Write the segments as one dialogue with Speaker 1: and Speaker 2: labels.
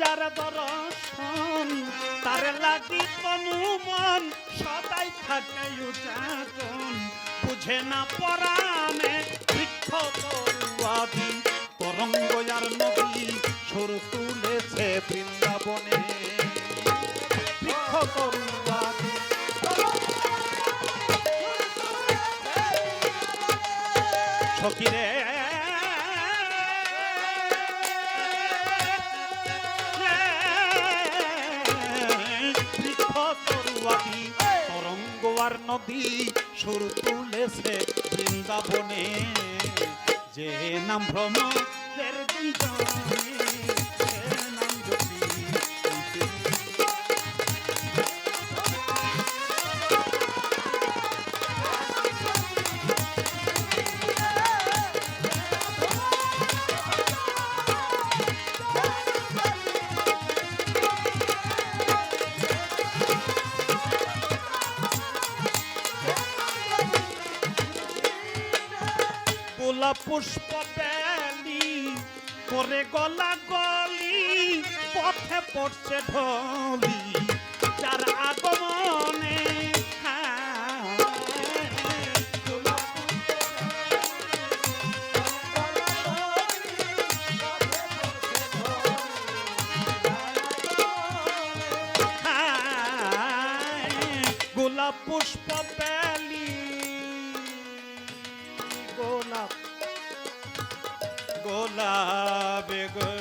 Speaker 1: যার দর্শন, তার লাগি তনুমন সদাই থাকে উজাগন বুঝে না পরাণে বৃক্ষ তরুয়াদি তরঙ্গ আর নদী সুর তুলেছে বৃন্দাবনে। বৃক্ষ তরুয়াদি সখিরে তরঙ্গ নদী সুর তুলেছে বৃন্দাবনে। যে নাম ভ্রমণের গোলাপ পুষ্প বেলি, করে গলা গলি, পথে পড়ছে ঢলি। যার আগমনে, গোলাপ পুষ্প বেলি, গোলাপ গোলাপ গো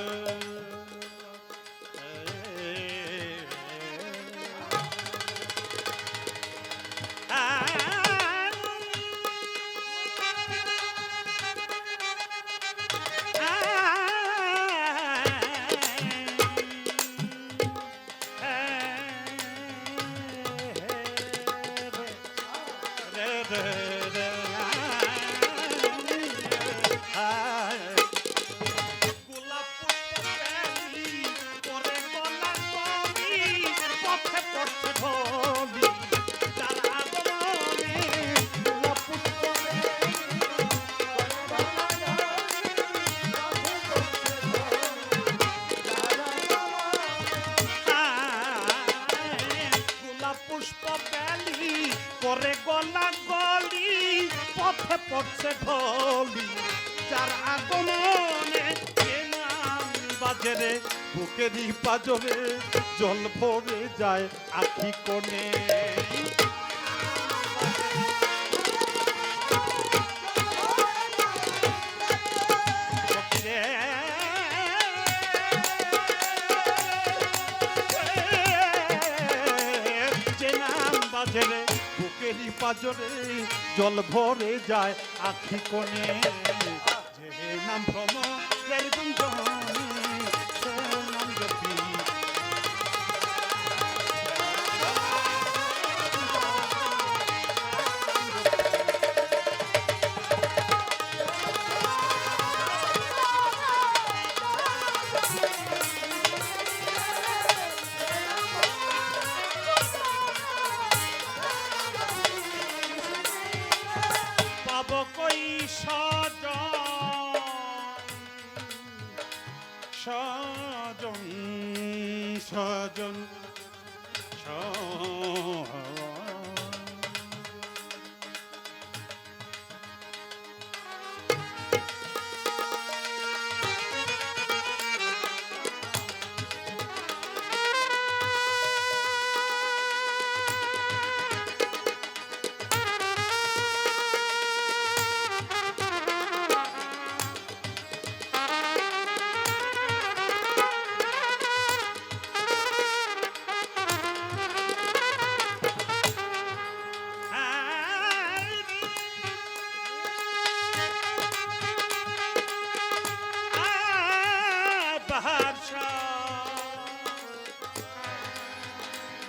Speaker 1: করে গলা গলি, পথে পড়ছে ঢলি। যার আগমনে বাজারে, বুকেরই পাজরে জল ভরে যায় আখি কোণে। পাজরে জল ভরে যায় আখি কোণে। নাম সজন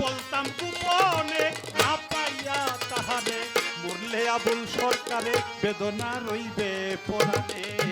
Speaker 1: বলতাম গোপনে না পাইয়া তাহারে মরলে আবুল সরকারে বেদনা রইবে পরাণে।